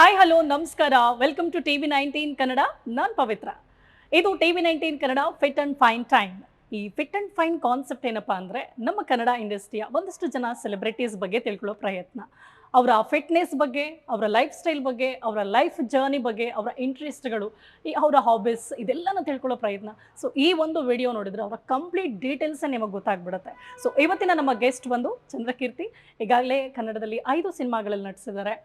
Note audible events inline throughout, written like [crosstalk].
Hi hello ನಮಸ್ಕಾರ. Welcome to T V nineteen Kannada ನಾನು ಪವಿತ್ರ. ಇದು TV nineteen Kannada fit and fine time ಈ fit and fine concept ಏನಪ್ಪಾ ಅಂದರೆ ನಮ್ಮ ಕನ್ನಡ ಇಂಡಸ್ಟ್ರಿಯ ಒಂದಷ್ಟು ಜನ ಸೆಲೆಬ್ರಿಟೀಸ್ ಬಗ್ಗೆ ತಿಳ್ಕೊಳ್ಳೋ ಪ್ರಯತ್ನ. ಅವರ ಫಿಟ್ನೆಸ್ ಬಗ್ಗೆ, ಅವರ ಲೈಫ್ ಸ್ಟೈಲ್ ಬಗ್ಗೆ, ಅವರ ಲೈಫ್ ಜರ್ನಿ ಬಗ್ಗೆ, ಅವರ ಇಂಟ್ರೆಸ್ಟ್ಗಳು ಈ ಅವರ ಹಾಬೀಸ್ ಇದೆಲ್ಲನ ತಿಳ್ಕೊಳ್ಳೋ ಪ್ರಯತ್ನ. ಸೊ ಈ ಒಂದು ವಿಡಿಯೋ ನೋಡಿದ್ರೆ ಅವರ ಕಂಪ್ಲೀಟ್ ಡೀಟೇಲ್ಸೇ ನಿಮಗೆ ಗೊತ್ತಾಗ್ಬಿಡುತ್ತೆ. ಸೊ ಇವತ್ತಿನ ನಮ್ಮ ಗೆಸ್ಟ್ ಬಂದು ಚಂದ್ರಕೀರ್ತಿ. ಈಗಾಗಲೇ ಕನ್ನಡದಲ್ಲಿ ಐದು ಸಿನಿಮಾಗಳಲ್ಲಿ ನಟಿಸಿದ್ದಾರೆ.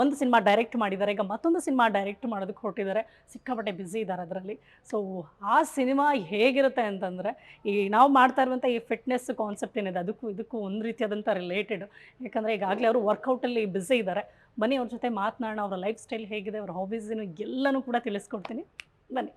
ಒಂದು ಸಿನಿಮಾ ಡೈರೆಕ್ಟ್ ಮಾಡಿದ್ದಾರೆ. ಈಗ ಮತ್ತೊಂದು ಸಿನಿಮಾ ಡೈರೆಕ್ಟ್ ಮಾಡೋದಕ್ಕೆ ಹೊರಟಿದ್ದಾರೆ. ಸಿಕ್ಕಾಪಟ್ಟೆ ಬ್ಯುಸಿ ಇದ್ದಾರೆ ಅದರಲ್ಲಿ. ಸೊ ಆ ಸಿನಿಮಾ ಹೇಗಿರುತ್ತೆ ಅಂತಂದರೆ, ಈ ನಾವು ಮಾಡ್ತಾ ಇರುವಂಥ ಈ ಫಿಟ್ನೆಸ್ ಕಾನ್ಸೆಪ್ಟ್ ಏನಿದೆ, ಅದಕ್ಕೂ ಇದಕ್ಕೂ ಒಂದು ರೀತಿಯಾದಂಥ ರಿಲೇಟೆಡ್ ಯಾಕಂದರೆ ಈಗಾಗಲೇ ಅವರು ವರ್ಕೌಟಲ್ಲಿ ಬ್ಯುಸಿ ಇದ್ದಾರೆ. ಬನ್ನಿ ಅವ್ರ ಜೊತೆ ಮಾತನಾಡೋಣ, ಅವರ ಲೈಫ್ ಸ್ಟೈಲ್ ಹೇಗಿದೆ, ಅವ್ರ ಹಾಬೀಸ್ ಏನು ಎಲ್ಲನೂ ಕೂಡ ತಿಳಿಸ್ಕೊಡ್ತೀನಿ. ಬನ್ನಿ.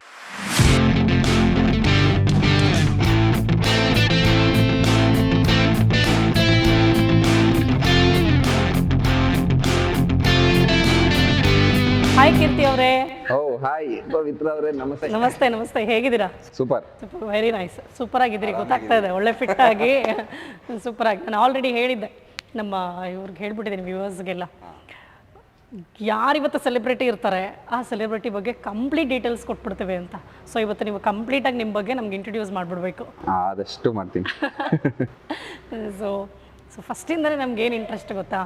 ಹಾಯ್ ಕೀರ್ತಿ ಅವರೇ. ಓ ಹಾಯ್ ಪವಿತ್ರ ಅವರೇ ನಮಸ್ತೆ. ನಮಸ್ತೆ ನಮಸ್ತೆ. ಹೇಗಿದ್ದೀರಾ? Super. Super very nice super ಆಗಿದ್ದೀರಿ ಗೊತ್ತಾಗ್ತಾ ಇದೆ ಒಳ್ಳೆ ಫಿಟ್ ಆಗಿ. ಸೂಪರ್ ಆಗಿ. ನಾನು ಆಲ್ರೆಡಿ ಹೇಳಿದ್ದೆ ನಮ್ಮ ಇವ್ರಿಗೆ ಹೇಳ್ಬಿಟ್ಟಿದ್ದೀನಿ ವ್ಯೂವರ್ಸ್ಗೆಲ್ಲ ಯಾರಿವತ್ತು ಸೆಲೆಬ್ರಿಟಿ ಇರ್ತಾರೆ ಆ ಸೆಲೆಬ್ರಿಟಿ ಬಗ್ಗೆ ಕಂಪ್ಲೀಟ್ ಡೀಟೇಲ್ಸ್ ಕೊಟ್ಬಿಡ್ತೇವೆ ಅಂತ. ಸೊ ಇವತ್ತು ನೀವು ಕಂಪ್ಲೀಟ್ ಆಗಿ ನಿಮ್ಮ ಬಗ್ಗೆ ನಮ್ಗೆ ಇಂಟ್ರೊಡ್ಯೂಸ್ ಮಾಡ್ಬಿಡ್ಬೇಕು. ಆದಷ್ಟು ಮಾಡ್ತೀನಿ. ಸೊ ಸೊ ಫಸ್ಟಿಂದಲೇ ನಮ್ಗೆ ಏನು ಇಂಟ್ರೆಸ್ಟ್ ಗೊತ್ತಾ?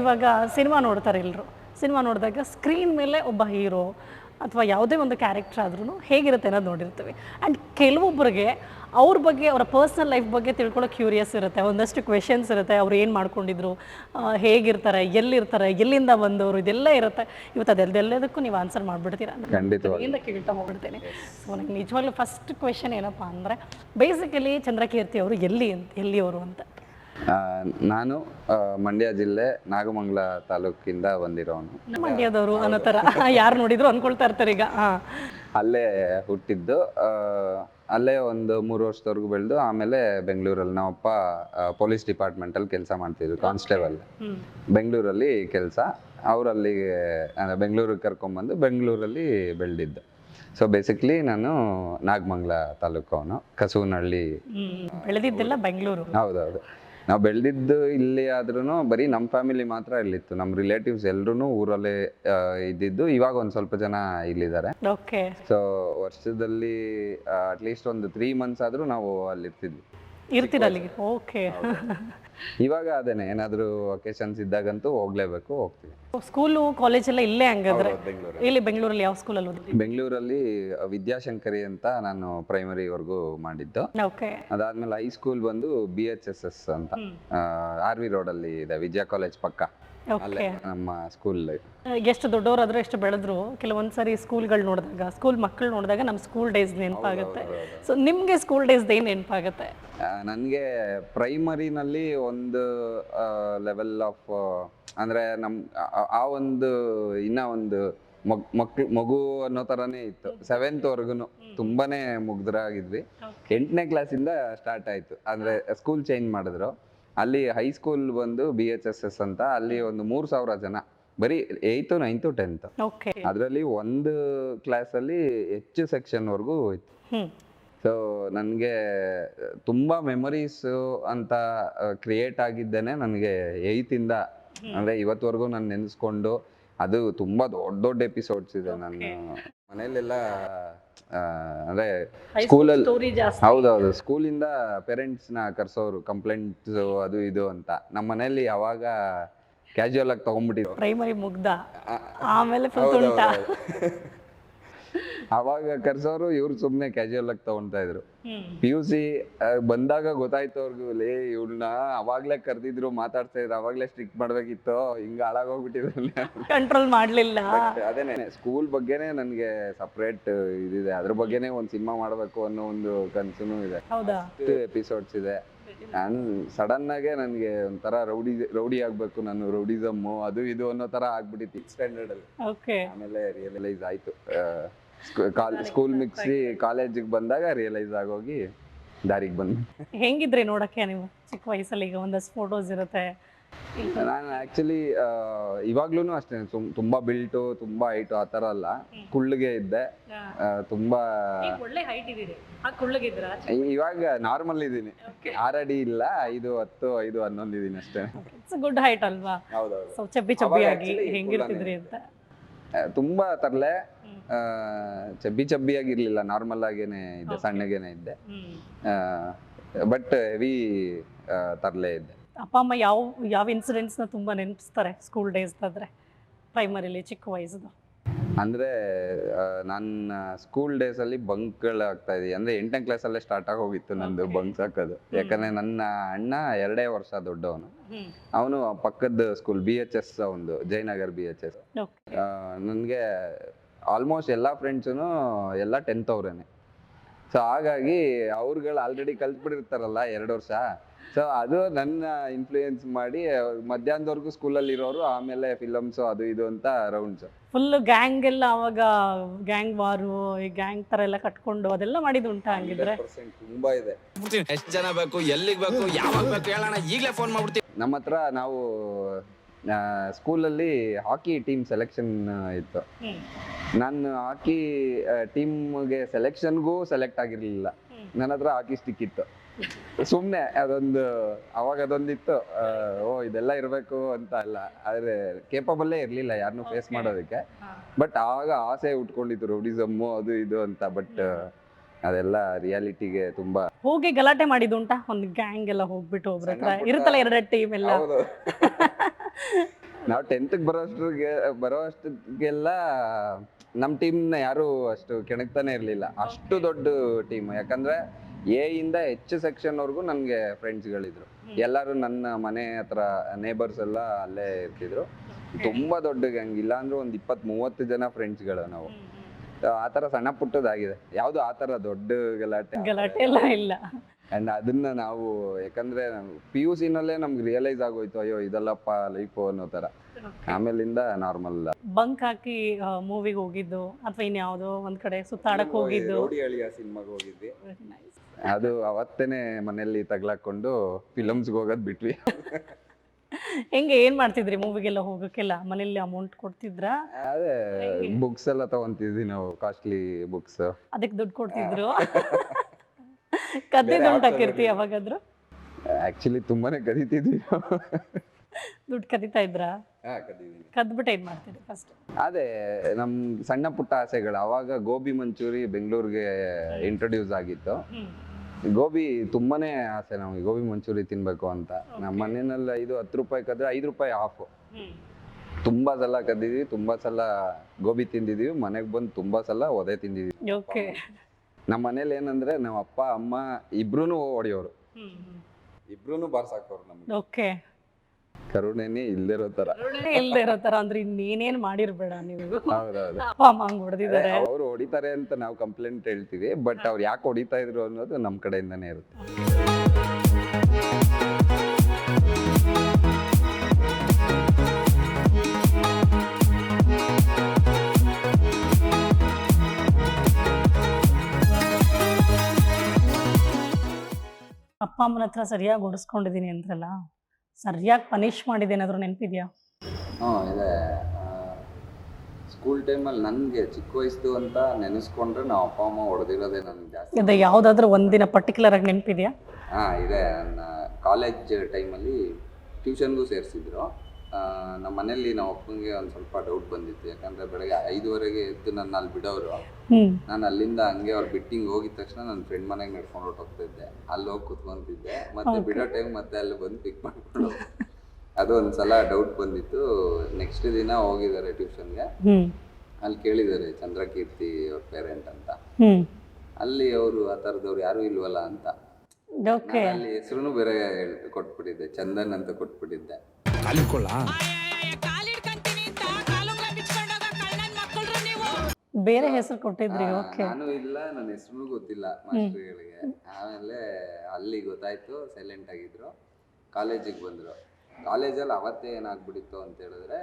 ಇವಾಗ ಸಿನಿಮಾ ನೋಡ್ತಾರೆ ಎಲ್ಲರೂ ಸಿನಿಮಾ ನೋಡಿದಾಗ ಸ್ಕ್ರೀನ್ ಮೇಲೆ ಒಬ್ಬ ಹೀರೋ ಅಥವಾ ಯಾವುದೇ ಒಂದು ಕ್ಯಾರೆಕ್ಟರ್ ಆದ್ರೂ ಹೇಗಿರುತ್ತೆ ಅನ್ನೋದು ನೋಡಿರ್ತೀವಿ. ಆ್ಯಂಡ್ ಕೆಲವೊಬ್ಬರಿಗೆ ಅವ್ರ ಬಗ್ಗೆ ಅವರ ಪರ್ಸ್ನಲ್ ಲೈಫ್ ಬಗ್ಗೆ ತಿಳ್ಕೊಳ್ಳೋ ಕ್ಯೂರಿಯಸ್ ಇರುತ್ತೆ. ಒಂದಷ್ಟು ಕ್ವೆಶನ್ಸ್ ಇರುತ್ತೆ. ಅವ್ರು ಏನು ಮಾಡ್ಕೊಂಡಿದ್ರು ಹೇಗಿರ್ತಾರೆ ಎಲ್ಲಿರ್ತಾರೆ ಎಲ್ಲಿಂದ ಬಂದವರು ಇದೆಲ್ಲ ಇರುತ್ತೆ. ಇವತ್ತು ಅದೆಲ್ಲದಕ್ಕೂ ನೀವು ಆನ್ಸರ್ ಮಾಡಿಬಿಡ್ತೀರಾ? ಖಂಡಿತ ಕೇಳ್ತಾ ಹೋಗ್ಬಿಡ್ತೇನೆ. ಸೊ ನನಗೆ ನಿಜವಾಗ್ಲೂ ಫಸ್ಟ್ ಕ್ವೆಶನ್ ಏನಪ್ಪ ಅಂದರೆ ಬೇಸಿಕಲಿ ಚಂದ್ರಕೀರ್ತಿ ಅವರು ಎಲ್ಲಿ ಅಂತ ಎಲ್ಲಿಯವರು ಅಂತ. ನಾನು ಮಂಡ್ಯ ಜಿಲ್ಲೆ ನಾಗಮಂಗಲ ತಾಲೂಕಿಂದ ಬಂದಿರೋನು. ಮಂಡ್ಯದವರು ಅನ್ನೋ ಥರ. ಯಾರು ನೋಡಿದ್ರು ಅನ್ಕೊಳ್ತಾ ಇರ್ತಾರೆ ಈಗ. ಅಲ್ಲೇ ಹುಟ್ಟಿದ್ದು. ಅಲ್ಲೇ ಒಂದು ಮೂರು ವರ್ಷದವರೆಗೂ ಬೆಳೆದು ಆಮೇಲೆ ಬೆಂಗಳೂರಲ್ಲಿ ನಮ್ಮಪ್ಪ ಪೊಲೀಸ್ ಡಿಪಾರ್ಟ್ಮೆಂಟಲ್ಲಿ ಕೆಲಸ ಮಾಡ್ತಿದ್ರು ಕಾನ್ಸ್ಟೇಬಲ್. ಬೆಂಗಳೂರಲ್ಲಿ ಕೆಲಸ. ಅವರಲ್ಲಿ ಬೆಂಗಳೂರಿಗೆ ಕರ್ಕೊಂಬಂದು ಬೆಂಗಳೂರಲ್ಲಿ ಬೆಳೆದಿದ್ದು. ಸೊ ಬೇಸಿಕ್ಲಿ ನಾನು ನಾಗಮಂಗಲ ತಾಲೂಕು ಅವನು ಕಸೂನಹಳ್ಳಿ ಬೆಳೆದಿದ್ದೆಲ್ಲ ಬೆಂಗಳೂರು. ಹೌದೌದು. ನಾವು ಬೆಳೆದಿದ್ದು ಇಲ್ಲಿ ಆದ್ರೂ ಬರೀ ನಮ್ಮ ಫ್ಯಾಮಿಲಿ ಮಾತ್ರ ಇಲ್ಲಿತ್ತು. ನಮ್ಮ ರಿಲೇಟಿವ್ಸ್ ಎಲ್ಲರೂ ಊರಲ್ಲೇ ಇದ್ದಿದ್ದು. ಇವಾಗ ಒಂದು ಸ್ವಲ್ಪ ಜನ ಇಲ್ಲಿದ್ದಾರೆ. ಓಕೆ ಸೊ ವರ್ಷದಲ್ಲಿ ಅಟ್ಲೀಸ್ಟ್ ಒಂದು ತ್ರೀ ಮಂತ್ಸ್ ಆದರೂ ನಾವು ಅಲ್ಲಿ ಇರ್ತಿದ್ವಿ ಇರ್ತೀರ ಅಲ್ಲಿಗೆ ಓಕೆ ಇವಾಗ ಅದೇನೆ ಏನಾದರೂ ಒಕೇಶನ್ಸ್ ಇದ್ದಾಗಂತೂ ಹೋಗ್ಲೇಬೇಕು ಹೋಗ್ತೀವಿ. ಸ್ಕೂಲು ಕಾಲೇಜ್ ಎಲ್ಲ ಇಲ್ಲೇ ಹಂಗಾದ್ರೆ? ಇಲ್ಲಿ ಬೆಂಗಳೂರಲ್ಲಿ. ಯಾವ ಸ್ಕೂಲಲ್ಲಿ ಓದಿದ್ರಿ ಬೆಂಗಳೂರಲ್ಲಿ ವಿದ್ಯಾಶಂಕರಿ ಅಂತ ನಾನು ಪ್ರೈಮರಿವರೆಗೂ ಮಾಡಿದ್ದು. ಓಕೆ ಅದಾದ್ಮೇಲೆ ಹೈಸ್ಕೂಲ್ ಬಂದು ಬಿ ಎಚ್ ಎಸ್ ಎಸ್ ಅಂತ. ಆರ್ ವಿ ರೋಡಲ್ಲಿ ಇದೆ ವಿಜಯ ಕಾಲೇಜ್ ಪಕ್ಕ. ಅಲ್ಲೇ ನಮ್ಮ ಸ್ಕೂಲ್ ಎಷ್ಟು ದೊಡ್ಡವರಾದ್ರೂ ಎಷ್ಟು ಬೆಳೆದ್ರು ಕೆಲವೊಂದು ಸಾರಿ ಸ್ಕೂಲ್ಗಳು ನೋಡಿದಾಗ ಸ್ಕೂಲ್ ಮಕ್ಕಳು ನೋಡಿದಾಗ ನಮ್ಮ ಸ್ಕೂಲ್ ಡೇಸ್ ನೆನಪಾಗುತ್ತೆ. ಸೊ ನಿಮಗೆ ಸ್ಕೂಲ್ ಡೇಸ್ ಏನ್ ನೆನಪಾಗುತ್ತೆ? ನನಗೆ ಪ್ರೈಮರಿನಲ್ಲಿ ಒಂದು ಲೆವೆಲ್ ಆಫ್ ಅಂದರೆ ನಮ್ಮ ಆ- ಒಂದು ಇನ್ನ ಒಂದು ಮಗ್ ಮಕ್ಳು ಮಗು ಅನ್ನೋ ತರಾನೇ ಇತ್ತು. ಸೆವೆಂತ್ ವರ್ಗುನು ತುಂಬಾನೇ ಮುಗ್ಧರಾಗಿದ್ವಿ ಎಂಟನೇ ಕ್ಲಾಸಿಂದ ಸ್ಟಾರ್ಟ್ ಆಯ್ತು. ಅಂದ್ರೆ ಸ್ಕೂಲ್ ಚೇಂಜ್ ಮಾಡಿದ್ರು. ಅಲ್ಲಿ ಹೈಸ್ಕೂಲ್ ಬಂದು ಬಿ ಎಚ್ ಎಸ್ ಎಸ್ ಅಂತ ಅಲ್ಲಿ ಒಂದು ಮೂರು ಸಾವಿರ ಜನ. ಬರೀ ಏಯ್ತು ನೈನ್ತು ಟೆಂತ್ ಅದರಲ್ಲಿ ಒಂದು ಕ್ಲಾಸಲ್ಲಿ ಹೆಚ್ಚು ಸೆಕ್ಷನ್ವರೆಗೂ ಹೋಯ್ತು. ಸೊ ನನಗೆ ತುಂಬ ಮೆಮೊರೀಸು ಅಂತ ಕ್ರಿಯೇಟ್ ಆಗಿದ್ದೇನೆ ನನಗೆ ಏಯ್ತಿಂದ ಅಂದರೆ ಇವತ್ತವರೆಗೂ ನಾನು ನೆನೆಸ್ಕೊಂಡು ಅದು ತುಂಬ ದೊಡ್ಡ ದೊಡ್ಡ ಎಪಿಸೋಡ್ಸ್ ಇದೆ ನಾನು ಮನೇಲೆಲ್ಲ ಅಂದ್ರೆ ಸ್ಕೂಲಲ್ಲಿ ಹೌದೌದು ಸ್ಕೂಲಿಂದ ಪೇರೆಂಟ್ಸ್ನ ಕರ್ಸೋರು ಕಂಪ್ಲೇಂಟ್ಸ್ ಅದು ಇದು ಅಂತ. ನಮ್ಮ ಮನೇಲಿ ಯಾವಾಗ ಕ್ಯಾಶುವಲ್ ಆಗಿ ತಗೊಂಡ್ಬಿಟ್ಟಿದ್ರು. ಪ್ರೈಮರಿ ಮುಗ್ದ. ಆಮೇಲೆ ಫುಲ್ ತುಂಟ. ಅವಾಗ ಕರ್ಸೋರು ಇವ್ರು ಸುಮ್ಮನೆ ಕ್ಯಾಶುವಲ್ ಆಗಿ ತಗೊಂತಾ ಇದ್ರು. ಪಿ ಯು ಸಿ ಬಂದಾಗ ಗೊತ್ತಾಯ್ತು ಅವ್ರಿಗೂ ಲೇ ಇವ್ಳನ್ನ ಅವಾಗ್ಲೇ ಕರ್ದಿದ್ರು ಮಾತಾಡ್ತಾ ಇದ್ರು ಅವಾಗ್ಲೇ ಸ್ಟ್ರಿಕ್ಟ್ ಮಾಡ್ಬೇಕಿತ್ತು ಹಿಂಗ ಹಾಳಾಗೋಗ್ಬಿಟ್ಟಿದ್ರು ಕಂಟ್ರೋಲ್ ಮಾಡ್ಲಿಲ್ಲ. ಅದೇನೆ ಸ್ಕೂಲ್ ಬಗ್ಗೆನೆ ನನ್ಗೆ ಸಪ್ರೇಟ್ ಇದಿದೆ. ಅದ್ರ ಬಗ್ಗೆನೆ ಒಂದ್ ಸಿನಿಮಾ ಮಾಡ್ಬೇಕು ಅನ್ನೋ ಒಂದು ಕನ್ಸುನು ಇದೆ. ಎಪಿಸೋಡ್ಸ್ ಇದೆ. ನಾನು ಸಡನ್ ಆಗೇ ನನಗೆ ಒಂಥರ ರೌಡಿ ರೌಡಿ ಆಗ್ಬೇಕು ನಾನು ರೌಡಿಸಮ್ ಅದು ಇದು ಅನ್ನೋ ತರ ಆಗ್ಬಿಟ್ಟಿತ್ತು ಸ್ಟ್ಯಾಂಡರ್ಡ್ ಅಲ್ಲಿ. ಓಕೆ ಆಮೇಲೆ ರಿಯಲೈಸ್ ಆಯ್ತು. ಸ್ಕೂಲ್ ಮಿಕ್ಸಿ ಕಾಲೇಜಿಗೆ ಬಂದಾಗ ರಿಯಲೈಸ್ ಆಗೋಗಿ ದಾರಿಗೆ ಬಂದು. ಹೆಂಗಿದ್ರಿ ನೋಡಕ್ಕೆ ನೀವು ಚಿಕ್ಕ ವಯಸ್ಸಲ್ಲಿ ಈಗ ಒಂದಷ್ಟು ಫೋಟೋಸ್ ಇರುತ್ತೆ? ನಾನು ಆ್ಯಕ್ಚುಲಿ ಇವಾಗ್ಲೂ ಅಷ್ಟೇ ತುಂಬಾ ಬಿಲ್ಟು ತುಂಬಾ ಹೈಟು ಆ ಥರ ಅಲ್ಲ. ಕುಳ್ಳಿಗೆ ಇದ್ದೆ. ತುಂಬಾ ಇವಾಗ ನಾರ್ಮಲ್ ಇದ್ದೀನಿ. ಆರಡಿ ಇಲ್ಲ ಐದು ಹತ್ತು ಐದು ಹನ್ನೊಂದು ಇದ್ದೀನಿ ಅಷ್ಟೇ. ಗುಡ್ ಹೈಟ್ ಅಲ್ವಾ? ಚಬ್ಬಿ ಚಬ್ಬಿ ಆಗಿ ಹೆಂಗಿರ್ತಿದ್ರಿ ಅಂತ? ತುಂಬಾ ತರಲೆ. ಚಬ್ಬಿ ಚಬ್ಬಿಯಾಗಿರ್ಲಿಲ್ಲ ನಾರ್ಮಲ್ ಆಗೇನೆ ಇದ್ದೆ. ಸಣ್ಣಗೇನೆ ಇದ್ದೆ. ಬಟ್ ಹೆವಿ ತರಲೆ ಇದ್ದೆ. ಅಪ್ಪ ಅಮ್ಮ ಯಾವ ಯಾವ ಇನ್ಸಿಡೆಂಟ್ಸ್ನ ತುಂಬ ನೆನಪಿಸ್ತಾರೆ ಸ್ಕೂಲ್ ಡೇಸ್ ಡೇಸ್ದಾದ್ರೆ ಪ್ರೈಮರಿಲಿ ಚಿಕ್ಕ ವಯಸ್ಸದು? ಅಂದ್ರೆ ನನ್ನ ಸ್ಕೂಲ್ ಡೇಸ್ ಅಲ್ಲಿ ಬಂಕ್ಗಳು ಆಗ್ತಾ ಇದೆ ಅಂದ್ರೆ ಎಂಟನೇ ಕ್ಲಾಸ್ ಅಲ್ಲೇ ಸ್ಟಾರ್ಟ್ ಆಗಿ ಹೋಗಿತ್ತು ನಂದು ಬಂಕ್ ಬಂಕ್ಸ್ ಹಾಕೋದು. ಯಾಕಂದ್ರೆ ನನ್ನ ಅಣ್ಣ ಎರಡೇ ವರ್ಷ ದೊಡ್ಡವನು. ಅವನು ಪಕ್ಕದ ಸ್ಕೂಲ್ ಬಿ ಎಚ್ ಎಸ್ ಒಂದು ಜಯನಗರ್ ಬಿ ಎಚ್ ಎಸ್ ನನಗೆ ಆಲ್ಮೋಸ್ಟ್ ಎಲ್ಲ ಫ್ರೆಂಡ್ಸೂ ಎಲ್ಲ ಟೆಂತ್ ಅವ್ರೇನೆ. ಸೊ ಹಾಗಾಗಿ ಅವ್ರುಗಳು ಆಲ್ರೆಡಿ ಕಲ್ತ್ಬಿಟ್ಟಿರ್ತಾರಲ್ಲ ಎರಡು ವರ್ಷ. ಸೊ ಅದು ನನ್ನ ಇನ್ಫ್ಲೂಯೆನ್ಸ್ ಮಾಡಿ ಮಧ್ಯಾಹ್ನದವರೆಗೂ ಸ್ಕೂಲಲ್ಲಿ ಇರೋರು ಆಮೇಲೆ ಫಿಲಮ್ಸು ಅದು ಇದು ಅಂತ ರೌಂಡ್ಸ್ ಫುಲ್ ಗ್ಯಾಂಗ್ ಎಲ್ಲ ಅವಾಗ ಗ್ಯಾಂಗ್ ವಾರು ಈ ಗ್ಯಾಂಗ್ ತರ ಎಲ್ಲ ಕಟ್ಕೊಂಡು ಅದೆಲ್ಲ ಮಾಡಿದ್ ಉಂಟಾ ಹಂಗಿದ್ರೆ? ತುಂಬಾ ಇದೆ. ಎಷ್ಟು ಜನ ಬೇಕು ಎಲ್ಲಿಗೆ ಬೇಕು ಯಾವಾಗ ಬೇಕು ಹೇಳೋಣ ಈಗಲೇ ಫೋನ್ ಮಾಡ್ಬಿಡ್ತೀವಿ ನಮ್ಮ ಹತ್ರ ನಾವು ಸ್ಕೂಲಲ್ಲಿ ಹಾಕಿ ಟೀಮ್ ಸೆಲೆಕ್ಷನ್ ಇತ್ತು. ನಾನು ಹಾಕಿ ಟೀಮ್ಗೆ ಸೆಲೆಕ್ಷನ್ಗೂ ಸೆಲೆಕ್ಟ್ ಆಗಿರ್ಲಿಲ್ಲ. ನನ್ ನನ್ನ ಹತ್ರ ಹಾಕಿ ಸ್ಟಿಕ್ ಇತ್ತು. ಸುಮ್ಮನೆ ಅದೊಂದು ಅವಾಗ ಅದೊಂದಿತ್ತು. ಓ ಇದೆಲ್ಲ ಇರಬೇಕು ಅಂತ ಅಲ್ಲ. ಆದ್ರೆ ಕೇಪಬಲ್ಲೇ ಇರಲಿಲ್ಲ ಯಾರನ್ನೂ ಫೇಸ್. ಮಾಡೋದಕ್ಕೆ. ಬಟ್ ಆವಾಗ ಆಸೆ ಉಟ್ಕೊಂಡಿತ್ತು ರೌಡಿಸಮ್ಮು ಅದು ಇದು ಅಂತ. ಬಟ್ ಅದೆಲ್ಲ ರಿಯಾಲಿಟಿಗೆ ತುಂಬಾ ಹೋಗಿ ಗಲಾಟೆ ಮಾಡಿದ್ದು ಉಂಟಾ ಒಂದು ಗ್ಯಾಂಗ್ ಎಲ್ಲ ಹೋಗ್ಬಿಟ್ಟು ಒಬ್ರ ಇರುತ್ತಲ್ಲ ಎರಡೆರಡು ಟೀಮ್ ಎಲ್ಲ? ಹೌದು. ನಾವು ಟೆಂತ್ ಬರೋಷ್ಟ್ರಿಗೆ ಬರೋ ಅಷ್ಟಕ್ಕೆಲ್ಲ ನಮ್ಮ ಟೀಮ್ನ ಯಾರು ಅಷ್ಟು ಕೆಣಕ್ತಾನೆ ಇರಲಿಲ್ಲ. ಅಷ್ಟು ದೊಡ್ಡ ಟೀಮ್ ಯಾಕಂದ್ರೆ ಎ ಇಂದ ಹೆಚ್ಚು ಸೆಕ್ಷನ್ ವರ್ಗು ನನಗೆ ಫ್ರೆಂಡ್ಸ್ಗಳಿದ್ರು ಗಳಿದ್ರು. ಎಲ್ಲರೂ ನನ್ನ ಮನೆ ಹತ್ರ ನೇಬರ್ಸ್ ಎಲ್ಲ ಅಲ್ಲೇ ಇರ್ತಿದ್ರು. ತುಂಬಾ ದೊಡ್ಡ ಗ್ಯಾಂಗ್ ಇಲ್ಲ ಅಂದ್ರೆ ಒಂದ್ ಇಪ್ಪತ್ ಮೂವತ್ತು ಜನ ಫ್ರೆಂಡ್ಸ್ಗಳು ನಾವು. ಹ್ಮ್, ಹ್ಮ್. ಆ ತರ ಸಣ್ಣ ಪುಟ್ಟದಾಗಿದೆ. ಯಾವ್ದು ಆತರ ತರ ದೊಡ್ಡ ಗಲಾಟೆ ಗಲಾಟೆ ಎಲ್ಲ ಇಲ್ಲ. ಅಂಡ್ ಅದನ್ನ ನಾವು ಯಾಕಂದ್ರೆ ಪಿ ಯು ಸಿನಲ್ಲೇ ನಮ್ಗೆ ರಿಯಲೈಸ್ ಆಗೋಯ್ತು ಅಯ್ಯೋ ಇದಲ್ಲಪ್ಪ ಲೈಫು ಅನ್ನೋ ತರ. ಆಮೇಲಿಂದ ನಾರ್ಮಲ್ ಬಂಕ್ ಹಾಕಿ ಮೂವಿಗೆ ಹೋಗಿದ್ದು ಅಥವಾ ಇನ್ಯಾವುದೋ ಒಂದ್ ಕಡೆ ಸುತ್ತಾಡಕ್ ಹೋಗಿದ್ದು. ಸಿನಿಮಾಗೆ ಹೋಗಿದ್ವಿ. ಅದು ಅವತ್ತೇನೆ ಮನೆಯಲ್ಲಿ ತಗ್ಲಾಕೊಂಡು ಫಿಲಮ್ಸ್ಗೆ ಹೋಗೋದ್ ಬಿಟ್ವಿ. [laughs] ಹೆಂಗೆ ಏನ್ ಮಾಡ್ತಿದ್ರಿ ಮೂವಿಗೆಲ್ಲ ಹೋಗಕ್ಕೆಲ್ಲ? ಮನೇಲಿ ಅಮೌಂಟ್ ಕೊಡ್ತಿದ್ರಾ? ಅದೇ ಬುಕ್ಸ್ ಎಲ್ಲ ತಗೊಂತಿದ್ವಿ ನಾವು ಕಾಸ್ಟ್ಲಿ ಬುಕ್ಸ್ ಅದಕ್ಕೆ ದುಡ್ಡು ಕೊಡ್ತಿದ್ರು. [laughs] [laughs] ಕದ್ದೆ ದುಡ್ಡು ಹಾಕಿರ್ತಿ ಯಾವಾಗಾದ್ರು? ಆಕ್ಚುಲಿ ತುಂಬಾನೇ ಕದೀತಿದ್ವಿ. ದುಡ್ಡು ಕದಿತಾ ಇದ್ರಾ? ಕದ್ಬಿಟ್ಟು ಏನ್ ಮಾಡ್ತೀರಿ ಫಸ್ಟ್ ಅದೇ ನಮ್ ಸಣ್ಣ ಪುಟ್ಟ ಆಸೆಗಳು. ಅವಾಗ ಗೋಬಿ ಮಂಚೂರಿ ಬೆಂಗಳೂರಿಗೆ ಇಂಟ್ರೊಡ್ಯೂಸ್ ಆಗಿತ್ತು. ಗೋಬಿ ತುಂಬಾನೇ ಆಸೆ ನಮಗೆ ಗೋಬಿ ಮಂಚೂರಿ ತಿನ್ಬೇಕು ಅಂತ. ನಮ್ಮ ಮನೆಯಲ್ಲಿ ಐದು ಹತ್ತು ರೂಪಾಯಿ ಕದ್ರೆ ಐದು ರೂಪಾಯಿ ಆಫ್ ತುಂಬಾ ಸಲ ಕದ್ದಿದ್ವಿ ತುಂಬಾ ಸಲ ಗೋಬಿ ತಿಂದಿದೀವಿ ಮನೆಗೆ ಬಂದು ತುಂಬಾ ಸಲ ಒದೆ ತಿಂದಿದೀವಿ. ಓಕೆ ನಮ್ಮ ಮನೇಲಿ ಏನಂದ್ರೆ ನಮ್ಮ ಅಪ್ಪ ಅಮ್ಮ ಇಬ್ರು ಹೊಡೆಯೋರು ಇಬ್ರು ಬಾರ್ಸಾಕೋರು ನಮ್ಗೆ. ಓಕೆ. ಕರುಣೆನೇ ಇಲ್ದಿರೋ ತರ ಇಲ್ದೇ ಇರೋ ತರ ಅಂದ್ರೆ ಇನ್ನೇನೇನ್ ಮಾಡಿರ್ಬೇಡ ನೀವು. ಹೌದೌದು. ಅಪ್ಪ ಅಮ್ಮ ಹಂಗ್ ಹೊಡೆದಿದ್ದಾರೆ. ಅವ್ರು ಹೊಡಿತಾರೆ ಅಂತ ನಾವು ಕಂಪ್ಲೇಂಟ್ ಹೇಳ್ತೀವಿ ಬಟ್ ಅವ್ರು ಯಾಕೆ ಹೊಡಿತಾ ಇದ್ರು ಅನ್ನೋದು ನಮ್ಮ ಕಡೆಯಿಂದಾನೇ ಇರುತ್ತೆ. ಅಪ್ಪ ಅಮ್ಮನ ಹತ್ರ ಸರಿಯಾಗಿ ಓಡಿಸ್ಕೊಂಡಿದೀನಿ ಅಂದ್ರಲ್ಲ ಸರಿಯಾಗಿ ಪನಿಷ್ ಮಾಡಿದೇನಾದ್ರು ನೆನಪಿದ್ಯಾ? ಹ್ಞೂ ಇದೆ. ಸ್ಕೂಲ್ ಟೈಮಲ್ಲಿ ನನಗೆ ಚಿಕ್ಕ ವಯಸ್ಸು ಅಂತ ನೆನೆಸ್ಕೊಂಡ್ರೆ ನಾವು ಅಪ್ಪ ಅಮ್ಮ ಹೊಡೆದಿರೋದೇ ನನಗೆ ಜಾಸ್ತಿ. ಇದು ಯಾವುದಾದ್ರೂ ಒಂದಿನ ಪರ್ಟಿಕ್ಯುಲರ್ ಆಗಿ ನೆನಪಿದೆಯಾ? ಹಾಂ ಇದೆ. ನನ್ನ ಕಾಲೇಜ್ ಟೈಮಲ್ಲಿ ಟ್ಯೂಷನ್ಗೂ ಸೇರಿಸಿದ್ರು. ನಮ್ಮ ಮನೆಯಲ್ಲಿ ನಮ್ಮ ಅಪ್ಪಂಗೆ ಒಂದು ಸ್ವಲ್ಪ ಡೌಟ್ ಬಂದಿತ್ತು. ಯಾಕಂದ್ರೆ ಬೆಳಗ್ಗೆ ಐದುವರೆಗೆ ಎದ್ದು ನನ್ನ ಅಲ್ಲಿ ಬಿಡೋರು ನಾನು ಅಲ್ಲಿಂದ ಹಂಗೆ ಅವ್ರು ಬಿಟ್ಟಿಂಗ್ ಹೋಗಿದ ತಕ್ಷಣ ನನ್ನ ಫ್ರೆಂಡ್ ಮನೆಗೆ ನಡ್ಕೊಂಡು ಹೊರಟೋಗ್ತಿದ್ದೆ ಅಲ್ಲಿ ಹೋಗಿ ಕುತ್ಕೊಂತಿದ್ದೆ. ಮತ್ತೆ ಬಿಡೋ ಟೈಮ್ ಮತ್ತೆ ಅಲ್ಲಿ ಬಂದು ಪಿಕ್ ಮಾಡ್ಕೊಂಡು. ಅದು ಒಂದ್ಸಲ ಡೌಟ್ ಬಂದಿತ್ತು. ನೆಕ್ಸ್ಟ್ ದಿನ ಹೋಗಿದ್ದಾರೆ ಟ್ಯೂಷನ್ಗೆ ಅಲ್ಲಿ ಕೇಳಿದ್ದಾರೆ ಚಂದ್ರಕೀರ್ತಿ ಅವ್ರ ಪೇರೆಂಟ್ ಅಂತ. ಅಲ್ಲಿ ಅವರು ಆ ಥರದವ್ರು ಯಾರು ಇಲ್ವಲ್ಲ ಅಂತ. ಅಲ್ಲಿ ಹೆಸರು ಬೇರೆ ಹೇಳ್- ಕೊಟ್ಬಿಟ್ಟಿದ್ದೆ. ಚಂದನ್ ಅಂತ ಕೊಟ್ಬಿಟ್ಟಿದ್ದೆ. ಕಾಲಿಡ್ಕೊಳ್ಳ? ಬೇರೆ ಹೆಸರು ಕೊಟ್ಟಿದ್ರಿ ಓಕೆ ನಾನು ಇಲ್ಲ ನನ್ನ ಹೆಸರು ಗೊತ್ತಿಲ್ಲ ಮಾಸ್ಟರ್ಗಳಿಗೆ. ಆಮೇಲೆ ಅಲ್ಲಿ ಗೊತ್ತಾಯ್ತು ಸೈಲೆಂಟ್ ಆಗಿದ್ರು. ಕಾಲೇಜಿಗೆ ಬಂದರು. ಕಾಲೇಜಲ್ಲಿ ಅವತ್ತೇ ಏನಾಗ್ಬಿಟ್ಟಿತ್ತು ಅಂತ ಹೇಳಿದ್ರೆ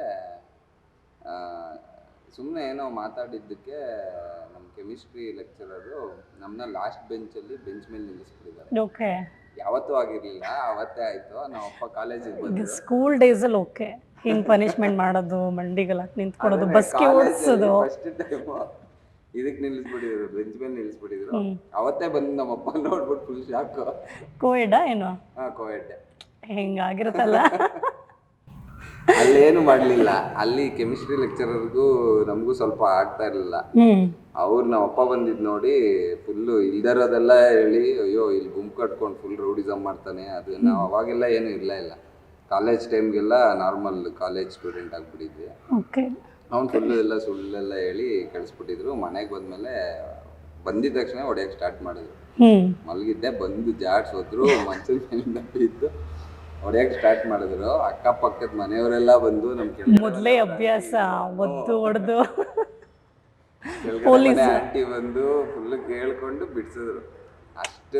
ಸುಮ್ಮನೆ ಏನೋ ಮಾತಾಡಿದ್ದಕ್ಕೆ ನಮ್ಮ ಕೆಮಿಸ್ಟ್ರಿ ಲೆಕ್ಚರರು ನಮ್ಮನ್ನ ಲಾಸ್ಟ್ ಬೆಂಚಲ್ಲಿ ಬೆಂಚ್ ಮೇಲೆ ನಿಲ್ಲಿಸ್ಬಿಟ್ಟಿದ್ದಾರೆ. ಓಕೆ ಯಾವತ್ತೂ ಆಗಿರ್ಲಿಲ್ಲ ಅವತ್ತೇ ಆಯ್ತು. ನಮ್ಮ ಅಪ್ಪ ಕಾಲೇಜಿಗೆ ಬಂದ್ರು. ಸ್ಕೂಲ್ ಡೇಸ್ ಅಲ್ಲಿ ಓಕೆ ಹಿಂಗ್ ಪನಿಷ್ಮೆಂಟ್ ಮಾಡೋದು ಮಂಡಿಗೆಲ್ಲ ನಿಂತ್ಕೊಡೋದು ಬಸ್ಗೆ ಓಡಿಸೋದು. ಫಸ್ಟ್ ಟೈಮ್ ಇದಕ್ಕೆ ನಿಲ್ಲಿಸ್ಬಿಟ್ಟಿದ್ರು ಬೆಂಚ್ ಮೇಲೆ ನಿಲ್ಲಿಸ್ಬಿಟ್ಟಿದ್ರು ಹ್ಮ್. ಅವತ್ತೇ ಬಂದು ನಮ್ಮಪ್ಪ ನೋಡ್ಬಿಟ್ಟು ಫುಲ್ ಶಾಕ್ ಕೋವಿಡ್ ಏನು? ಹಾ ಕೋವಿಡ್ ಹೆಂಗಾಗಿರುತ್ತಲ್ಲ? ಅಲ್ಲೇನು ಮಾಡ್ಲಿಲ್ಲ. ಅಲ್ಲಿ ಕೆಮಿಸ್ಟ್ರಿ ಲೆಕ್ಚರರ್ಗೂ ನಮಗೂ ಸ್ವಲ್ಪ ಆಗ್ತಾ ಇರಲಿಲ್ಲ. ಅವ್ರು ನಮ್ಮ ಅಪ್ಪ ಬಂದಿದ್ ನೋಡಿ ಫುಲ್ಲು ಇಲ್ದಿರೋದೆಲ್ಲ ಹೇಳಿ ಅಯ್ಯೋ ಇಲ್ಲಿ ಗುಂಪು ಕಟ್ಕೊಂಡು ಫುಲ್ ರೌಡಿಸಮ್ ಮಾಡ್ತಾನೆ. ಅದು ನಾವು ಅವಾಗೆಲ್ಲ ಏನು ಇಲ್ಲ ಇಲ್ಲ. ಕಾಲೇಜ್ ಟೈಮ್ಗೆಲ್ಲ ನಾರ್ಮಲ್ ಕಾಲೇಜ್ ಸ್ಟೂಡೆಂಟ್ ಆಗ್ಬಿಟ್ಟಿದ್ವಿ. ಅವ್ನು ಫುಲ್ಲು ಎಲ್ಲ ಸುಳ್ಳೆಲ್ಲ ಹೇಳಿ ಕಳಿಸ್ಬಿಟ್ಟಿದ್ರು ಮನೆಗೆ ಬಂದ್ಮೇಲೆ ಬಂದಿದ ತಕ್ಷಣ ಹೊಡೆಯಕ್ಕೆ ಸ್ಟಾರ್ಟ್ ಮಾಡಿದ್ರು. ಮಲಗಿದ್ದೆ ಬಂದು ಜಾಡ್ಸ್ ಹೋದ್ರು ಮಂಚದ ಮೇಲಿಂದ ಬಿದ್ದು. ಹೊಡೆಯಕ್ಕೆ ಸ್ಟಾರ್ಟ್ ಮಾಡಿದ್ರು? ಅಕ್ಕಪಕ್ಕದ ಮನೆಯವರೆಲ್ಲ ಬಂದು ನಮ್ ಮೊದ್ಲೇ ಅಭ್ಯಾಸ ಒದ್ದು ಹೊಡೆದು ಪೊಲೀಸ್. ಆಂಟಿ ಬಂದು ಫುಲ್ ಕೇಳ್ಕೊಂಡು ಬಿಡ್ಸಿದ್ರು. ಅಷ್ಟು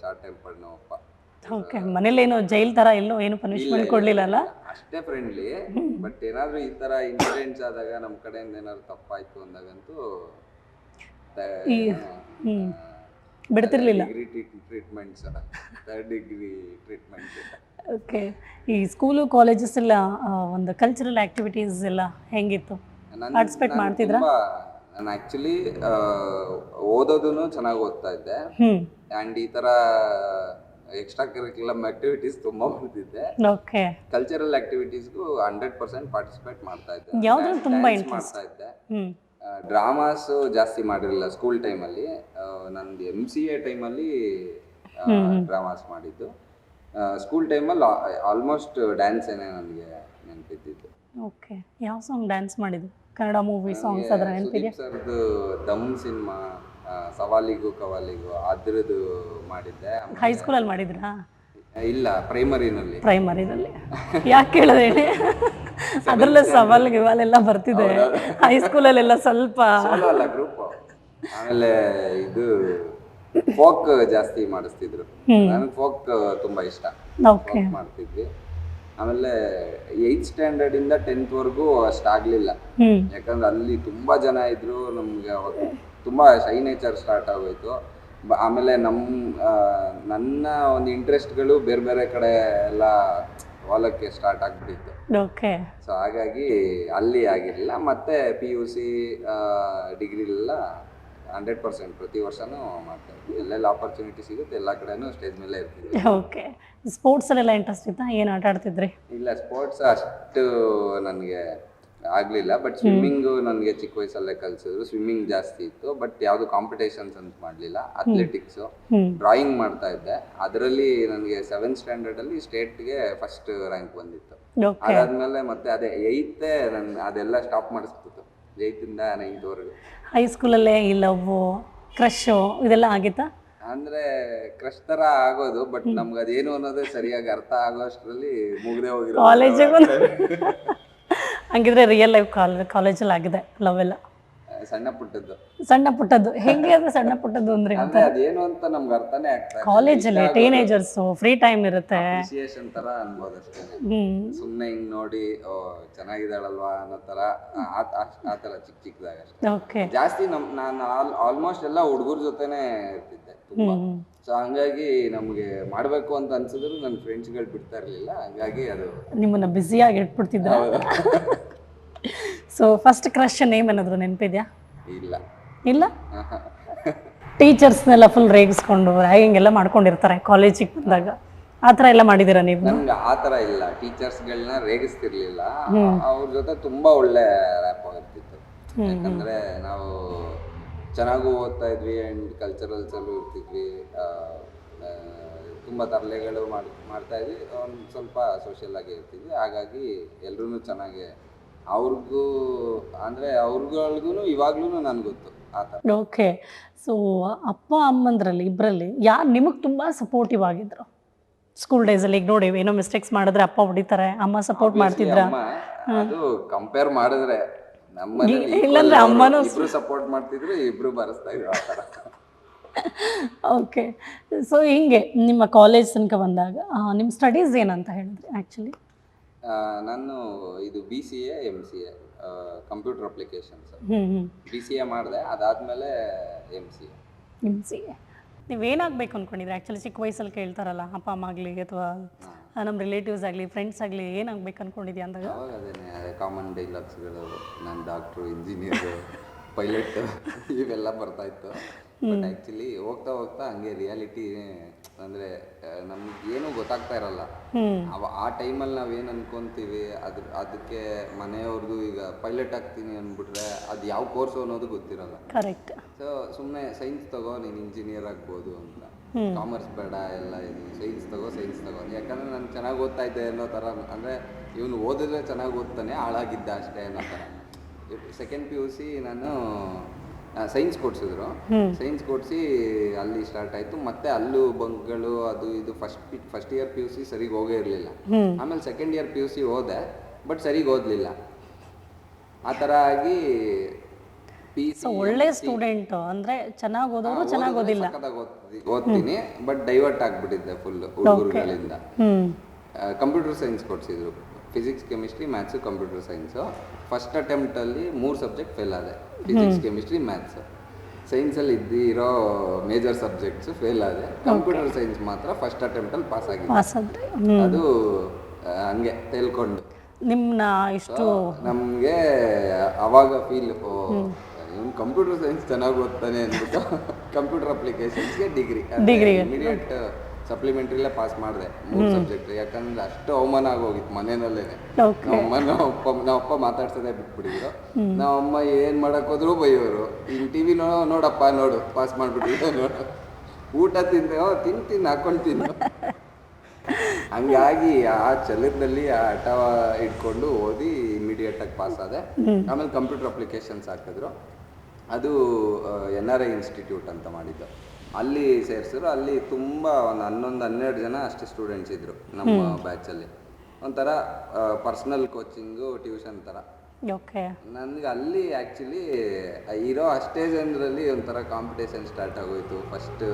ಶಾರ್ಟ್ ಟೆಂಪರ್ ನಮ್ಮಪ್ಪ ಓಕೆ ಏನೋ ಜೈಲ್ ತರ ಎಲ್ಲೋ ಏನು ಪನಿಷ್ಮೆಂಟ್ ಕೊಡ್ಲಿಲ್ಲ ಅಲ್ಲ ಅಷ್ಟೇ ಫ್ರೆಂಡ್ಲಿ ಬಟ್ ಏನಾದ್ರೂ ಈ ತರ ಇನ್ಸಿಡೆಂಟ್ಸ್ ಆದಾಗ ನಮ್ಮ ಕಡೆಯಿಂದ ಏನಾದ್ರು ತಪ್ಪಾಯ್ತು ಅಂದಾಗಂತೂ ಬಿಡ್ತಿರ್ಲಿಲ್ಲ. Degree treatments third degree treatments okay ಈ ಸ್ಕೂಲು ಕಾಲೇಜಸ್ ಎಲ್ಲ ಒಂದು ಕಲ್ಚರಲ್ ಆಕ್ಟಿವಿಟೀಸ್ ಎಲ್ಲ ಹೆಂಗಿತ್ತು? ಪಾರ್ಟಿಸಿಪೇಟ್ ಮಾಡ್ತಿದ್ರಾ? ನಾನು ಆ್ಯಕ್ಚುಲಿ ಓದೋದನ್ನು ಚೆನ್ನಾಗಿ ಓದ್ತಾ ಇದ್ದೆ. ಆ್ಯಂಡ್ ಈ ಥರ ಎಕ್ಸ್ಟ್ರಾ ಕರಿಕ್ಯುಲಮ್ ಆಕ್ಟಿವಿಟೀಸ್ ತುಂಬ ಮಾಡ್ತಿದ್ದೆ. ಓಕೆ ಕಲ್ಚರಲ್ ಆಕ್ಟಿವಿಟೀಸ್ಗೂ ಹಂಡ್ರೆಡ್ ಪರ್ಸೆಂಟ್ ಪಾರ್ಟಿಸಿಪೇಟ್ ಮಾಡ್ತಾ ಇದ್ದೆ. ಯಾವ್ದ್ರಲ್ಲಿ ತುಂಬಾ ಇಂಟ್ರೆಸ್ಟ್ ಮಾಡ್ತಾ ಇದ್ದೆ. ಡ್ರಾಮಾಸ್ ಜಾಸ್ತಿ ಮಾಡಿರಲಿಲ್ಲ ಸ್ಕೂಲ್ ಟೈಮಲ್ಲಿ ನಂದು ಎಂ ಸಿ ಎ ಟೈಮಲ್ಲಿ ಡ್ರಾಮಾಸ್ ಮಾಡಿದ್ದು. ಸ್ಕೂಲ್ ಟೈಮಲ್ಲಿ ಆಲ್ಮೋಸ್ಟ್ ಡ್ಯಾನ್ಸ್ ಏನೇ ನನಗೆ ನೆನಪಿದ್ದಿದ್ದು. ಓಕೆ ಯಾವ ಸಾಂಗ್ ಡ್ಯಾನ್ಸ್ ಮಾಡಿದ್ದು? ಕನ್ನಡ ಮೂವಿ ಸಾಂಗ್ಸ್ ಅದರ ನೆನಪಿದೆ ಸರ್ ಸರ್ದು ದಮ್ ಸಿನಿಮಾ ಸವಾಲಿಗೂ ಕವಾಲಿಗೂ ಅದ್ರದ್ದು ಮಾಡಿದ್ದೆ. ಹೈ ಹೈಸ್ಕೂಲಲ್ಲಿ ಮಾಡಿದ್ರಾ? ಇಲ್ಲ ಪ್ರೈಮರಿನಲ್ಲಿ ಪ್ರೈಮರಿನಲ್ಲಿ ಯಾಕೆ ಕೇಳಿದೆ ಹೇಳಿ? ಸವಾಲು ಸವಾಲ್ ಗಿವಾಲೆಲ್ಲ ಬರ್ತಿದೆ. ಹೈ ಹೈಸ್ಕೂಲಲ್ಲೆಲ್ಲ ಸ್ವಲ್ಪ ಅಲ್ಲ ಗ್ರೂಪ್ ಆಮೇಲೆ ಇದು ಫೋಕ್ ಜಾಸ್ತಿ ಮಾಡಿಸ್ತಿದ್ರು. ನನಗೆ ಫೋಕ್ ತುಂಬಾ ಇಷ್ಟ. ಓಕೆ ಮಾಡ್ತಿದ್ವಿ. ಆಮೇಲೆ ಏಯ್ತ್ ಸ್ಟ್ಯಾಂಡರ್ಡ್ ಇಂದ ಟೆಂತ್ ವರ್ಗೂ ಅಷ್ಟಾಗ್ಲಿಲ್ಲ ಯಾಕಂದ್ರೆ ಅಲ್ಲಿ ತುಂಬಾ ಜನ ಇದ್ರು ನಮ್ಗೆ ತುಂಬಾ ಶೈ ನೇಚರ್ ಸ್ಟಾರ್ಟ್ ಆಗೋಯ್ತು. ಆಮೇಲೆ ನಮ್ಮ ನನ್ನ ಒಂದು ಇಂಟ್ರೆಸ್ಟ್ಗಳು ಬೇರೆ ಬೇರೆ ಕಡೆ ಎಲ್ಲ ಹೊಲಕ್ಕೆ ಸ್ಟಾರ್ಟ್ ಆಗ್ಬಿಟ್ಟಿತ್ತು. ಓಕೆ ಸೊ ಹಾಗಾಗಿ ಅಲ್ಲಿ ಆಗಿರಲಿಲ್ಲ. ಮತ್ತೆ ಪಿ ಯು ಸಿ ಡಿಗ್ರಿಲೆಲ್ಲ ಹಂಡ್ರೆಡ್ ಪರ್ಸೆಂಟ್ ಪ್ರತಿ ವರ್ಷನೂ ಮಾಡ್ತಾ ಇದ್ವಿ. ಎಲ್ಲೆಲ್ಲ ಆಪರ್ಚುನಿಟಿ ಸಿಗುತ್ತೆ ಎಲ್ಲ ಕಡೆನೂ ಸ್ಟೇಜ್ ಮೇಲೆ ಇರ್ತೀವಿ. ಓಕೆ ಸ್ಪೋರ್ಟ್ಸಲ್ಲೆಲ್ಲ ಇಂಟ್ರೆಸ್ಟ್ ಇತ್ತಾ? ಏನು ಆಟ ಆಡ್ತಿದ್ರಿ? ಇಲ್ಲ ಸ್ಪೋರ್ಟ್ಸ್ ಅಷ್ಟು ನನಗೆ ಆಗಲಿಲ್ಲ ಬಟ್ ಸ್ವಿಮ್ಮಿಂಗು ನನಗೆ ಚಿಕ್ಕ ವಯಸ್ಸಲ್ಲೇ ಕಲಿಸಿದ್ರು. ಸ್ವಿಮ್ಮಿಂಗ್ ಜಾಸ್ತಿ ಇತ್ತು ಬಟ್ ಯಾವುದು ಕಾಂಪಿಟೇಷನ್ಸ್ ಅಂತ ಮಾಡಲಿಲ್ಲ. ಅಥ್ಲೆಟಿಕ್ಸು ಡ್ರಾಯಿಂಗ್ ಮಾಡ್ತಾ ಇದ್ದೆ. ಅದರಲ್ಲಿ ನನಗೆ ಸೆವೆಂತ್ ಸ್ಟ್ಯಾಂಡರ್ಡಲ್ಲಿ ಸ್ಟೇಟ್ಗೆ ಫಸ್ಟ್ ರ್ಯಾಂಕ್ ಬಂದಿತ್ತು. ಅದಾದ್ಮೇಲೆ ಮತ್ತೆ ಅದೇ ಏಯ್ತೆ ನನ್ ಅದೆಲ್ಲ ಸ್ಟಾಪ್ ಮಾಡಿಸ್ಬಿಟ್ಟು ಏಯ್ತಿಂದ ನೈನ್ತ್ವರೆಗೂ ಹೈಸ್ಕೂಲಲ್ಲೇ ಈ ಲವ್ ಕ್ರಶು ಇದೆಲ್ಲ ಆಗಿತ್ತಾ? ಅಂದ್ರೆ ಕ್ರಶ್ ತರ ಆಗೋದು ಬಟ್ ನಮ್ಗೆ ಅದೇನು ಅನ್ನೋದೇ ಸರಿಯಾಗಿ ಅರ್ಥ ಆಗೋ ಅಷ್ಟರಲ್ಲಿ ಮುಗ್ದೇ ಹೋಗಿರೋ ಕಾಲೇಜಿಗೂ ಹಂಗಿದ್ರೆ ರಿಯಲ್ ಲೈಫ್ ಕಾಲ್ ಕಾಲೇಜಲ್ಲಿ ಆಗಿದೆ ಲವ್ ಎಲ್ಲ. ಸಣ್ಣ ಪುಟ್ಟದ್ದು. ಸಣ್ಣ ಪುಟ್ಟದ್ದು. ಹೆಂಗೆ ಅದು ಸಣ್ಣ ಪುಟ್ಟದ್ದು ಅಂದ್ರೆ ಅಂದ್ರೆ ಅದೇನು ಅಂತ ನಮ್ಗೆ ಅರ್ಥನೇ ಆಗ್ತಾ ಕಾಲೇಜಲ್ಲಿ ಟೀನೇಜರ್ಸ್ ಫ್ರೀ ಟೈಮ್ ಇರುತ್ತೆ. ಅಪ್ರಿಸಿಯೇಷನ್ ತರ ಅನ್ಬೋದು ಅಷ್ಟೇ. ಸುಮ್ಮನೆ ಹಿಂಗ್ ನೋಡಿ ಓ ಚೆನ್ನಾಗಿದ್ದಾಳಲ್ವಾ ಅನ್ನೋ ತರ ಆ- ತರ ಚಿಕ್ಕ ಚಿಕ್ಕದಾಗ ಅಷ್ಟೇ. ಓಕೆ ಜಾಸ್ತಿ ನಮ್ ನಾನು ಆಲ್ಮೋಸ್ಟ್ ಎಲ್ಲ ಹುಡುಗರ ಜೊತೆನೆ ಇರ್ತಿದ್ದೆ ತುಂಬಾ. ಸೊ ಹಂಗಾಗಿ ನಮ್ಗೆ ಮಾಡ್ಬೇಕು ಅಂತ ಅನ್ಸಿದ್ರು ನನ್ನ ಫ್ರೆಂಡ್ಸ್ಗಳು ಬಿಡ್ತಾ ಇರ್ಲಿಲ್ಲ. ಹಂಗಾಗಿ ಅದು ನಿಮ್ಮನ್ನ ಬ್ಯುಸಿಯಾಗಿ ಇಟ್ಬಿಡ್ತಿದ್ರು? ಸೊ ಫಸ್ಟ್ ಕ್ರಶ್ ನೇಮ್ ಏನಾದ್ರು ನೆನಪಿದ್ಯಾ? ಇಲ್ಲ. ಇಲ್ಲ? ಟೀಚರ್ಸ್ನೆಲ್ಲ ಫುಲ್ ರೇಗಿಸ್ಕೊಂಡು ಎಲ್ಲ ಮಾಡ್ಕೊಂಡಿರ್ತಾರೆ ಕಾಲೇಜಿಗೆ ಬಂದಾಗ. ಆ ಥರ ಎಲ್ಲ ಮಾಡಿದ್ದೀರಾ ನೀವು? ನಮ್ಗೆ ಆ ತರ ಇಲ್ಲ. ಟೀಚರ್ಸ್ಗಳನ್ನ ರೇಗಿಸ್ತಿರ್ಲಿಲ್ಲ. ಅವ್ರ ಜೊತೆ ತುಂಬಾ ಒಳ್ಳೆ ರ್ಯಾಪ್ ಆಗಿರ್ತಿತ್ತು ಯಾಕಂದ್ರೆ ನಾವು ಚೆನ್ನಾಗೂ ಓದ್ತಾ ಇದ್ವಿ ಅಂಡ್ ಕಲ್ಚರಲ್ಸ್ ಅಲ್ಲೂ ಇರ್ತಿದ್ವಿ. ತುಂಬಾ ತರಲೆಗಳು ಮಾಡ್ ಮಾಡ್ತಾ ಇದ್ವಿ. ಒಂದು ಸ್ವಲ್ಪ ಸೋಷಿಯಲ್ ಆಗಿ ಇರ್ತಿದ್ವಿ. ಹಾಗಾಗಿ ಎಲ್ರೂ ಚೆನ್ನಾಗಿ ಅವ್ರಿಗೂ ಅಂದ್ರೆ ಅವ್ರಿಗೂ ಇವಾಗ್ಲೂ ನನ್ಗೆ ಗೊತ್ತು ಆ ಥರ ಓಕೆ. ಸೊ ಅಪ್ಪ ಅಮ್ಮಂದ್ರಲ್ಲಿ ಇಬ್ಬರಲ್ಲಿ ಯಾರು ನಿಮಗೆ ತುಂಬ ಸಪೋರ್ಟಿವ್ ಆಗಿದ್ರು? ಸ್ಕೂಲ್ ಡೇಸಲ್ಲಿ ಈಗ ನೋಡಿ ಏನೋ ಮಿಸ್ಟೇಕ್ಸ್ ಮಾಡಿದ್ರೆ ಅಪ್ಪ ಹೊಡಿತಾರೆ ಅಮ್ಮ ಸಪೋರ್ಟ್ ಮಾಡ್ತಿದ್ರ? ಅಮ್ಮ ಅದು ಕಂಪೇರ್ ಮಾಡಿದ್ರೆ ಇಲ್ಲಾಂದ್ರೆ ಅಮ್ಮನೂ ಇಬ್ರು ಸಪೋರ್ಟ್ ಮಾಡ್ತಿದ್ರು ಇಬ್ರು ಬರೆಸ್ತಾ ಇದ್ರು ಆ ಥರ ಓಕೆ. ಸೊ ಹಿಂಗೆ ನಿಮ್ಮ ಕಾಲೇಜ್ ತನಕ ಬಂದಾಗ ನಿಮ್ಮ ಸ್ಟಡೀಸ್ ಏನಂತ ಹೇಳಿದ್ರಿ ಆ್ಯಕ್ಚುಲಿ ನಾನು ಇದು B C A M C A computer applications B C A ಮಾಡಿದೆ ಅದಾದ್ಮೇಲೆ M C A M C ನೀವೇನಾಗಬೇಕು ಅಂದ್ಕೊಂಡಿದ್ರೆ ಆ್ಯಕ್ಚುಲಿ ಚಿಕ್ಕ ವಯಸ್ಸಲ್ಲಿ ಕೇಳ್ತಾರಲ್ಲ ಅಪ್ಪ ಅಮ್ಮ ಆಗಲಿ ಅಥವಾ ನಮ್ಮ ರಿಲೇಟಿವ್ಸ್ ಆಗಲಿ ಫ್ರೆಂಡ್ಸ್ ಆಗಲಿ ಏನಾಗಬೇಕು ಅಂದ್ಕೊಂಡಿದ್ಯಾ ಅಂದಾಗ? ಅವಾಗ ಅದೇನೆ ಕಾಮನ್ ಡೈಲಾಗ್ಸ್ಗಳು ನಾನು ಡಾಕ್ಟ್ರು ಇಂಜಿನಿಯರು ಪೈಲಟ್ ಇವೆಲ್ಲ ಬರ್ತಾ ಇತ್ತು. ಬಟ್ ಆಕ್ಚುಲಿ ಹೋಗ್ತಾ ಹೋಗ್ತಾ ಹಂಗೆ ರಿಯಾಲಿಟಿ ಅಂದ್ರೆ ನಮ್ಗೆ ಏನು ಗೊತ್ತಾಗ್ತಾ ಇರಲ್ಲ. ಅವ ಆ ಟೈಮಲ್ಲಿ ನಾವೇನು ಅನ್ಕೊಂತೀವಿ ಅದ್ರ ಅದಕ್ಕೆ ಮನೆಯವ್ರದ್ದು ಈಗ ಪೈಲಟ್ ಆಗ್ತೀನಿ ಅಂದ್ಬಿಟ್ರೆ ಅದು ಯಾವ ಕೋರ್ಸ್ ಅನ್ನೋದು ಗೊತ್ತಿರಲ್ಲ. ಕರೆಕ್ಟ್ ಸೊ ಸುಮ್ಮನೆ ಸೈನ್ಸ್ ತಗೋ ನೀನು ಇಂಜಿನಿಯರ್ ಆಗ್ಬೋದು ಅಂತ. ಕಾಮರ್ಸ್ ಬೇಡ ಎಲ್ಲ ಇದು. ಸೈನ್ಸ್ ತಗೋ ಸೈನ್ಸ್ ತಗೋ. ಯಾಕಂದ್ರೆ ನಾನು ಚೆನ್ನಾಗಿ ಓದ್ತಾ ಇದ್ದೆ ಅನ್ನೋ ಥರ ಅಂದರೆ ಇವನು ಓದಿದ್ರೆ ಚೆನ್ನಾಗಿ ಓದ್ತಾನೆ ಹಾಳಾಗಿದ್ದ ಅಷ್ಟೇ ಅನ್ನೋ ಥರ ಸೆಕೆಂಡ್ ಪಿ ಯು ಸಿ ನಾನು ಸೈನ್ಸ್ ಕೊಡ್ಸಿದ್ರು. ಸೈನ್ಸ್ ಕೊಡಿಸಿ ಅಲ್ಲಿ ಸ್ಟಾರ್ಟ್ ಆಯ್ತು. ಮತ್ತೆ ಅಲ್ಲೂ ಬಂಕ್ಗಳು ಅದು ಇದು first first year P U C ಸರಿಗೆ ಹೋಗೇ ಇರಲಿಲ್ಲ. ಆಮೇಲೆ second year P U C ಹೋದೆ ಬಟ್ ಸರಿಗೆ ಓದಲಿಲ್ಲ. ಆ ಥರ ಆಗಿ ಪಿ ಸೊ ಒಳ್ಳೆ ಸ್ಟೂಡೆಂಟ್ ಅಂದ್ರೆ ಚೆನ್ನಾಗಿ ಓದೋರು ಚೆನ್ನಾಗಿ ಓದಿಲ್ಲ. ಓದ್ತೀನಿ ಬಟ್ ಡೈವರ್ಟ್ ಆಗ್ಬಿಟ್ಟಿದ್ದೆ ಫುಲ್ ಹುಡುಗರುಗಳಿಂದ. Computer science ಕೊಡ್ಸಿದ್ರು. Physics chemistry maths computer science first ಅಟೆಂಪ್ಟಲ್ಲಿ ಮೂರು ಸಬ್ಜೆಕ್ಟ್ ಫೇಲ್ ಆದೆ. ಫಿಸಿಕ್ಸ್ ಕೆಮಿಸ್ಟ್ರಿ ಮ್ಯಾಥ್ಸ್ ಸೈನ್ಸಲ್ಲಿ ಇದ್ದಿರೋ ಮೇಜರ್ ಸಬ್ಜೆಕ್ಟ್ಸ್ ಫೇಲ್ ಆದೆ. ಕಂಪ್ಯೂಟರ್ ಸೈನ್ಸ್ ಮಾತ್ರ ಫಸ್ಟ್ ಅಟೆಂಪ್ಟಲ್ಲಿ ಪಾಸ್ ಆಗಿದೆ. ಅದು ಹಂಗೆ ತೇಲ್ಕೊಂಡು. ನಿಮ್ಮನ್ನ ಇಷ್ಟು ನಮಗೆ ಅವಾಗ ಫೀಲ್ ಇವ್ನು ಕಂಪ್ಯೂಟರ್ ಸೈನ್ಸ್ ಚೆನ್ನಾಗಿ ಓದ್ತಾನೆ ಅಂದ್ಬಿಟ್ಟು ಕಂಪ್ಯೂಟರ್ ಅಪ್ಲಿಕೇಶನ್ಸ್ಗೆ ಡಿಗ್ರಿ ಡಿಗ್ರಿ ಇಮಿಡಿಯೇಟ್ ಸಪ್ಲಿಮೆಂಟ್ರಿಲೇ ಪಾಸ್ ಮಾಡಿದೆ ಮೂರು ಸಬ್ಜೆಕ್ಟ್ ಯಾಕಂದ್ರೆ ಅಷ್ಟು ಅವಮಾನ ಆಗೋಗಿತ್ತು ಮನೆಯಲ್ಲೇ ನಮ್ಮಮ್ಮ ನಮ್ಮಪ್ಪ ನಮ್ಮಪ್ಪ ಮಾತಾಡ್ಸೋದೇ ಬಿಟ್ಬಿಟ್ಟಿದ್ರು. ನಮ್ಮಮ್ಮ ಏನ್ ಮಾಡಕ್ ಹೋದ್ರು ಬೈಯೋರು. ಇನ್ ಟಿ ವಿ ನೋಡಪ್ಪ ನೋಡು ಪಾಸ್ ಮಾಡ್ಬಿಟ್ಟಿದ್ರು ನೋಡು. ಊಟ ತಿಂದೆ ತಿನ್ ತಿನ್ ಹಾಕೊಂಡು ತಿನ್ನು. [laughs] ಹಂಗಾಗಿ ಆ ಛಲದಲ್ಲಿ ಆ ಹಠ ಇಟ್ಕೊಂಡು ಓದಿ ಇಮಿಡಿಯೇಟ್ ಆಗಿ ಪಾಸ್ ಆದೆ. ಆಮೇಲೆ ಕಂಪ್ಯೂಟರ್ ಅಪ್ಲಿಕೇಶನ್ಸ್ ಹಾಕಿದ್ರು. ಅದು ಎನ್ ಆರ್ ಐ ಇನ್ಸ್ಟಿಟ್ಯೂಟ್ ಅಂತ ಮಾಡಿದ್ದು. ಅಲ್ಲಿ ಸೇರಿಸಿದ್ರು ಅಲ್ಲಿ ತುಂಬ ಒಂದು ಹನ್ನೊಂದು ಹನ್ನೆರಡು ಜನ ಅಷ್ಟೇ ಸ್ಟೂಡೆಂಟ್ಸ್ ಇದ್ರು ನಮ್ಮ ಬ್ಯಾಚಲ್ಲಿ ಒಂಥರ ಪರ್ಸ್ನಲ್ ಕೋಚಿಂಗು ಟ್ಯೂಷನ್ ಥರ ಓಕೆ ನನಗೆ ಅಲ್ಲಿ ಆ್ಯಕ್ಚುಲಿ ಇರೋ ಅಷ್ಟೇ ಜನರಲ್ಲಿ ಒಂಥರ ಕಾಂಪಿಟೇಷನ್ ಸ್ಟಾರ್ಟ್ ಆಗೋಯ್ತು ಫಸ್ಟ್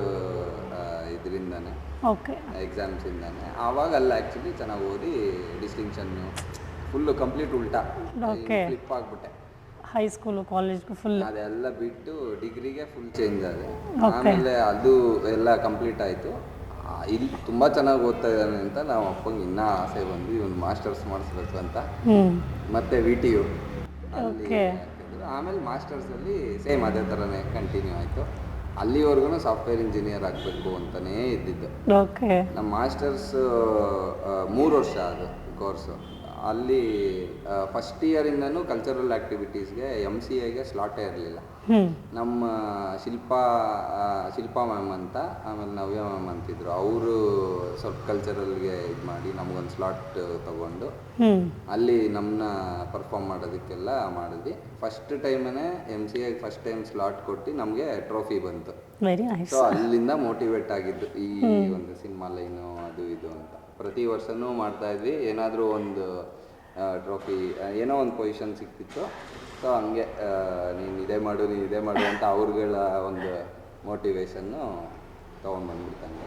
ಇದರಿಂದಾನೆ ಓಕೆ ಎಕ್ಸಾಮ್ಸಿಂದಾನೆ ಆವಾಗ ಅಲ್ಲಿ ಆ್ಯಕ್ಚುಲಿ ಚೆನ್ನಾಗಿ ಓದಿ ಡಿಸ್ಟಿಂಕ್ಷನ್ನು ಫುಲ್ಲು ಕಂಪ್ಲೀಟ್ ಉಲ್ಟಾ. ಫ್ಲಿಪ್ ಆಗಿಬಿಟ್ಟೆ. ಹೈಸ್ಕೂಲು ಕಾಲೇಜ್ ಫುಲ್ ಅದೆಲ್ಲ ಬಿಟ್ಟು ಡಿಗ್ರಿಗೆ ಫುಲ್ ಚೇಂಜ್ ಆದೆ. ಆಮೇಲೆ ಅದು ಎಲ್ಲ ಕಂಪ್ಲೀಟ್ ಆಯ್ತು. ಇಲ್ಲಿ ತುಂಬಾ ಚೆನ್ನಾಗಿ ಓದ್ತಾ ಇದ್ದಾನೆ ಅಂತ ನಾವು ಅಪ್ಪಂಗೆ ಇನ್ನ ಆಸೆ ಬಂದು ಇವನು ಮಾಸ್ಟರ್ಸ್ ಮಾಡಿಸ್ಬೇಕು ಅಂತ. ಮತ್ತೆ ವಿ ಟಿ ಯು ಆಮೇಲೆ ಮಾಸ್ಟರ್ಸ್ ಅಲ್ಲಿ ಸೇಮ್ ಅದೇ ತರನೇ ಕಂಟಿನ್ಯೂ ಆಯ್ತು. ಅಲ್ಲಿವರೆಗೂ ಸಾಫ್ಟ್ವೇರ್ ಇಂಜಿನಿಯರ್ ಆಗಬೇಕು ಅಂತಲೇ ಇದ್ದಿದ್ದು. ನಮ್ಮ ಮಾಸ್ಟರ್ಸ್ ಮೂರು ವರ್ಷ ಅದು ಕೋರ್ಸು ಅಲ್ಲಿ ಫಸ್ಟ್ ಇಯರಿಂದನೂ ಕಲ್ಚರಲ್ ಆ್ಯಕ್ಟಿವಿಟೀಸ್ಗೆ ಎಂ ಸಿ ಎಗೆ ಸ್ಲಾಟೇ ಇರಲಿಲ್ಲ. ನಮ್ಮ ಶಿಲ್ಪಾ ಶಿಲ್ಪಾ ಮ್ಯಾಮ್ ಅಂತ ಆಮೇಲೆ ನವ್ಯ ಮ್ಯಾಮ್ ಅಂತಿದ್ರು. ಅವರು ಸ್ವಲ್ಪ ಕಲ್ಚರಲ್ಗೆ ಇದು ಮಾಡಿ ನಮಗೊಂದು ಸ್ಲಾಟ್ ತಗೊಂಡು ಅಲ್ಲಿ ನಮ್ಮನ್ನ ಪರ್ಫಾರ್ಮ್ ಮಾಡೋದಕ್ಕೆಲ್ಲ ಮಾಡಿದ್ವಿ. ಫಸ್ಟ್ ಟೈಮೇ M C I first time slot ಕೊಟ್ಟು ನಮಗೆ ಟ್ರೋಫಿ ಬಂತು. ಸೊ ಅಲ್ಲಿಂದ ಮೋಟಿವೇಟ್ ಆಗಿದ್ದು ಈ ಒಂದು ಸಿನಿಮಾ ಲೈನು ಅದು ಇದು ಅಂತ. ಪ್ರತಿ ವರ್ಷನೂ ಮಾಡ್ತಾ ಇದ್ವಿ. ಏನಾದರೂ ಒಂದು ಟ್ರೋಫಿ ಏನೋ ಒಂದು ಪೊಸಿಷನ್ ಸಿಕ್ತಿತ್ತು. ಸೊ ಹಂಗೆ ನೀನು ಇದೇ ಮಾಡು, ನೀನು ಇದೇ ಮಾಡು ಅಂತ ಅವ್ರುಗಳ ಒಂದು ಮೋಟಿವೇಶನ್ನು ತೊಗೊಂಡು ಬಂದ್ಬಿಡ್ತಾನೆ